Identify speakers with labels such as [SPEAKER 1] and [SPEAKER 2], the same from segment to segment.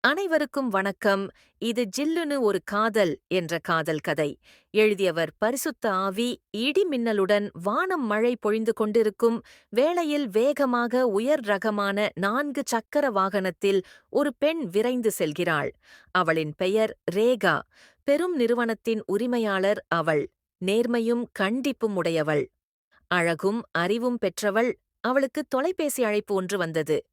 [SPEAKER 1] அனைவருக்கும் வணக்கம். இது ஜில்லுனு ஒரு காதல் என்ற காதல் கதை. எழுதியவர் பரிசுத்த ஆவி இடிமின்னலுடன் வானம் மழை பொழிந்து கொண்டிருக்கும் வேளையில் வேகமாக உயர் ரகமான நான்கு சக்கர வாகனத்தில் ஒரு பெண் விரைந்து செல்கிறாள். அவளின் பெயர் ரேகா. பெரும் நிறுவனத்தின் உரிமையாளர் அவள். நேர்மையும் கண்டிப்பும் உடையவள். அழகும் அறிவும் பெற்றவள். அவளுக்கு தொலைபேசி அழைப்பு ஒன்று வந்தது.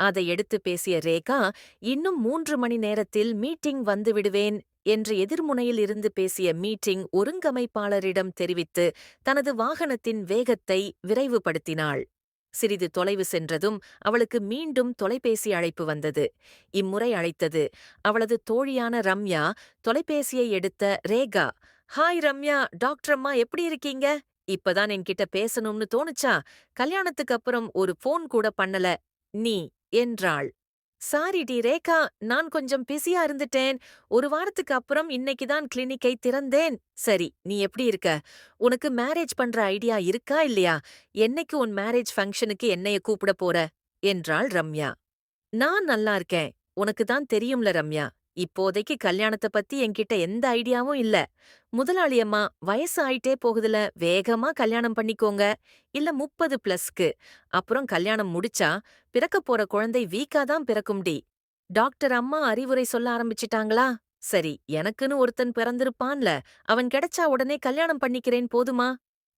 [SPEAKER 1] அதை எடுத்து பேசிய ரேகா இன்னும் மூன்று மணி நேரத்தில் மீட்டிங் வந்துவிடுவேன் என்று எதிர்முனையில் இருந்து பேசிய மீட்டிங் ஒருங்கமைப்பாளரிடம் தெரிவித்து தனது வாகனத்தின் வேகத்தை விரைவுபடுத்தினாள். சிறிது தொலைவு சென்றதும் அவளுக்கு மீண்டும் தொலைபேசி அழைப்பு வந்தது. இம்முறை அழைத்தது அவளது தோழியான ரம்யா தொலைபேசியை எடுத்த ரேகா. ஹாய் ரம்யா டாக்டர் அம்மா எப்படி இருக்கீங்க? இப்பதான் என்கிட்ட பேசணும்னு தோணுச்சா? கல்யாணத்துக்கு அப்புறம் ஒரு போன் கூட பண்ணல. நீ என்றாள். சாரி டி ரேகா நான் கொஞ்சம் பிஸியா இருந்துட்டேன். ஒரு வாரத்துக்கு அப்புறம் இன்னைக்கு தான் கிளினிக்கை திறந்தேன். சரி நீ எப்படி இருக்க? உனக்கு மேரேஜ் பண்ற ஐடியா இருக்கா இல்லையா? என்னைக்கு உன் மேரேஜ் ஃபங்க்ஷனுக்கு என்னைய கூப்பிட போற? என்றாள் ரம்யா. நான் நல்லா இருக்கேன். உனக்கு தான் தெரியும்ல ரம்யா. இப்போதைக்கு கல்யாணத்தை பத்தி என்கிட்ட எந்த ஐடியாவும் இல்ல. முதலாளி அம்மா வயசு ஆயிட்டே போகுதுல வேகமா கல்யாணம் பண்ணிக்கோங்க. இல்ல முப்பது பிளஸ்க்கு. அப்புறம் கல்யாணம் முடிச்சா பிறக்க போற குழந்தை வீக்கா தான் பிறக்கும்டி டாக்டர் அம்மா அறிவுரை சொல்ல ஆரம்பிச்சிட்டாங்களா? சரி எனக்குன்னு ஒருத்தன் பிறந்திருப்பான்ல அவன் கிடைச்சா உடனே கல்யாணம் பண்ணிக்கிறேன் போதுமா?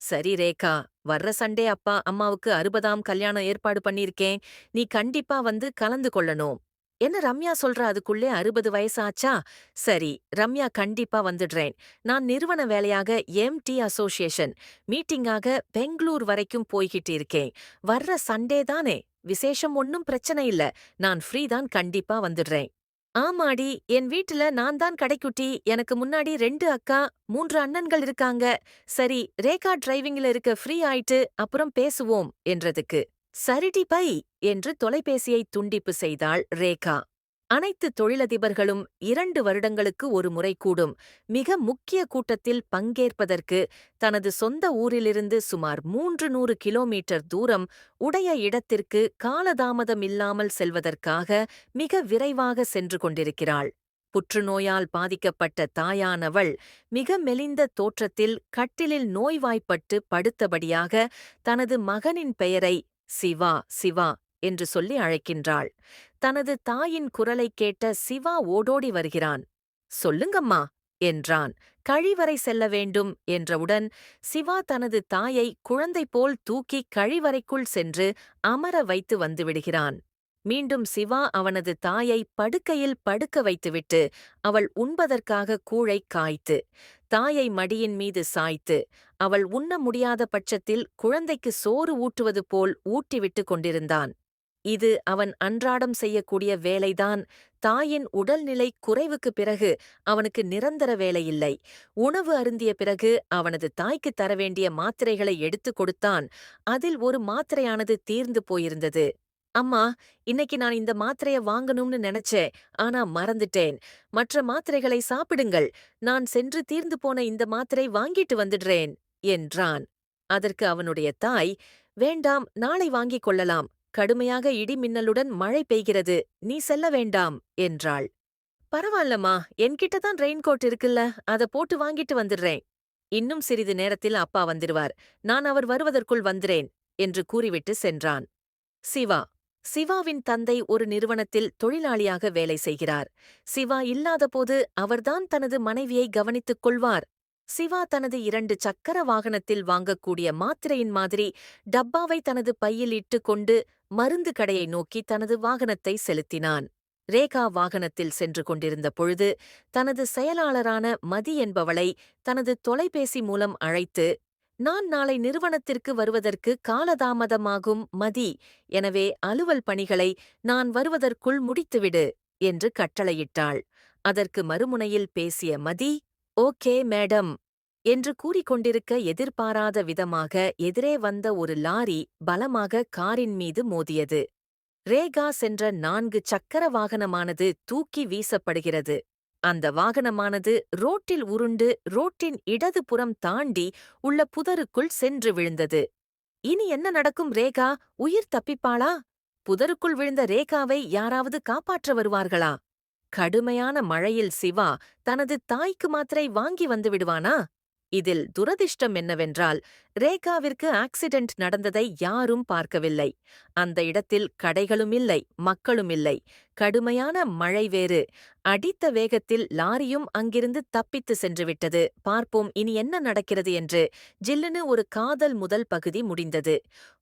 [SPEAKER 1] சரி ரேகா வர்ற சண்டே அப்பா அம்மாவுக்கு அறுபதாம் கல்யாணம் ஏற்பாடு பண்ணிருக்கேன். நீ கண்டிப்பா வந்து கலந்து கொள்ளணும். என்ன ரம்யா சொல்ற அதுக்குள்ளே அறுபது வயசாச்சா? சரி ரம்யா கண்டிப்பா வந்துடுறேன். நான் நிறுவன வேலையாக எம்டி அசோசியேஷன் மீட்டிங்காக பெங்களூர் வரைக்கும் போய்கிட்டு இருக்கேன். வர்ற சண்டே தானே? விசேஷம் ஒன்னும் பிரச்சனை இல்ல. நான் ஃப்ரீ தான் கண்டிப்பா வந்துடுறேன். ஆமாடி என் வீட்டுல நான் தான் கடைக்குட்டி. எனக்கு முன்னாடி ரெண்டு அக்கா மூன்று அண்ணன்கள் இருக்காங்க. சரி ரேகா டிரைவிங்ல இருக்க ஃப்ரீ ஆயிட்டு அப்புறம் பேசுவோம் என்றதுக்கு. சரிடி பை என்று தொலைபேசியை துண்டிப்பு செய்தாள் ரேகா. அனைத்து தொழிலதிபர்களும் இரண்டு வருடங்களுக்கு ஒரு முறை கூடும். மிக முக்கிய கூட்டத்தில் பங்கேற்பதற்கு தனது சொந்த ஊரிலிருந்து சுமார் மூன்று நூறு கிலோமீட்டர் தூரம் உடைய இடத்திற்கு காலதாமதமில்லாமல் செல்வதற்காக மிக விரைவாக சென்று கொண்டிருக்கிறாள். புற்றுநோயால் பாதிக்கப்பட்ட தாயானவள் மிக மெலிந்த தோற்றத்தில் கட்டிலில் நோய்வாய்ப்பட்டு படுத்தபடியாக தனது மகனின் பெயரை சிவா சிவா என்று சொல்லி அழைக்கின்றாள். தனது தாயின் குரலைக் கேட்ட சிவா ஓடோடி வருகிறான். சொல்லுங்கம்மா என்றான். கழிவறை செல்ல வேண்டும் என்றவுடன் சிவா தனது தாயை குழந்தை போல் தூக்கி கழிவறைக்குள் சென்று அமர வைத்து வந்துவிடுகிறான் மீண்டும் சிவா அவனது தாயை படுக்கையில் படுக்க வைத்துவிட்டு அவள் உண்பதற்காக கூழை காய்த்து தாயை மடியின் மீது சாய்த்து அவள் உண்ண முடியாத பட்சத்தில் குழந்தைக்கு சோறு ஊட்டுவது போல் ஊட்டிவிட்டு கொண்டிருந்தான். இது அவன் அன்றாடம் செய்யக்கூடிய வேலைதான். தாயின் உடல்நிலை குறைவுக்கு பிறகு அவனுக்கு நிரந்தர வேலையில்லை. உணவு அருந்திய பிறகு அவனது தாய்க்கு தர வேண்டிய மாத்திரைகளை எடுத்துக் கொடுத்தான். அதில் ஒரு மாத்திரையானது தீர்ந்து போயிருந்தது. அம்மா இன்னைக்கு நான் இந்த மாத்திரைய வாங்கணும்னு நினைச்சேன். ஆனா மறந்துட்டேன். மற்ற மாத்திரைகளை சாப்பிடுங்கள். நான் சென்று தீர்ந்து போன இந்த மாத்திரை வாங்கிட்டு வந்துடுறேன் என்றான். அதற்கு அவனுடைய தாய் வேண்டாம் நாளை வாங்கிக் கொள்ளலாம். கடுமையாக இடி மின்னலுடன் மழை பெய்கிறது. நீ செல்ல வேண்டாம் என்றாள். பரவாயில்லம்மா என்கிட்ட தான் ரெயின்கோட் இருக்குல்ல. அத போட்டு வாங்கிட்டு வந்துடுறேன். இன்னும் சிறிது நேரத்தில் அப்பா வந்துடுவார். நான் அவர் வருவதற்குள் வந்துறேன் என்று கூறிவிட்டு சென்றான். சிவா சிவாவின் தந்தை ஒரு நிறுவனத்தில் தொழிலாளியாக வேலை செய்கிறார். சிவா இல்லாதபோது அவர்தான் தனது மனைவியை கவனித்துக் கொள்வார். சிவா தனது இரண்டு சக்கர வாகனத்தில் வாங்கக்கூடிய மாத்திரையின் மாதிரி டப்பாவை தனது பையில் இட்டு கொண்டு மருந்து கடையை நோக்கி தனது வாகனத்தை செலுத்தினான். ரேகா வாகனத்தில் சென்று கொண்டிருந்த பொழுது தனது செயலாளரான மதி என்பவளை தனது தொலைபேசி மூலம் அழைத்து நான் நாளை நிறுவனத்திற்கு வருவதற்கு காலதாமதமாகும் மதி. எனவே அலுவல் பணிகளை நான் வருவதற்குள் முடித்துவிடு என்று கட்டளையிட்டாள். அதற்கு மறுமுனையில் பேசிய மதி ஓகே மேடம் என்று கூறிக்கொண்டிருக்க எதிர்பாராத விதமாக எதிரே வந்த ஒரு லாரி பலமாக காரின் மீது மோதியது. ரேகா சென்ற நான்கு சக்கர வாகனமானது தூக்கி வீசப்படுகிறது. அந்த வாகனமானது ரோட்டில் உருண்டு ரோட்டின் இடது புறம் தாண்டி உள்ள புதருக்குள் சென்று விழுந்தது. இனி என்ன நடக்கும் ரேகா? உயிர் தப்பிப்பாளா? புதருக்குள் விழுந்த ரேகாவை யாராவது காப்பாற்ற வருவார்களா? கடுமையான மழையில் சிவா தனது தாய்க்கு மாத்திரை வாங்கி வந்து விடுவானா? இதில் துரதிர்ஷ்டம் என்னவென்றால் ரேகாவிற்கு ஆக்சிடென்ட் நடந்ததை யாரும் பார்க்கவில்லை. அந்த இடத்தில் கடைகளும் இல்லை மக்களும் இல்லை. கடுமையான மழை வேறு. அடித்த வேகத்தில் லாரியும் அங்கிருந்து தப்பித்து சென்றுவிட்டது பார்ப்போம் இனி என்ன நடக்கிறது என்று ஜில்லுன்னு ஒரு காதல் முதல் பகுதி முடிந்தது.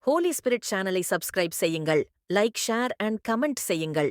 [SPEAKER 1] ஹோலி ஸ்பிரிட் சேனலை சப்ஸ்கிரைப் செய்யுங்கள். லைக் ஷேர் அண்ட் கமெண்ட் செய்யுங்கள்.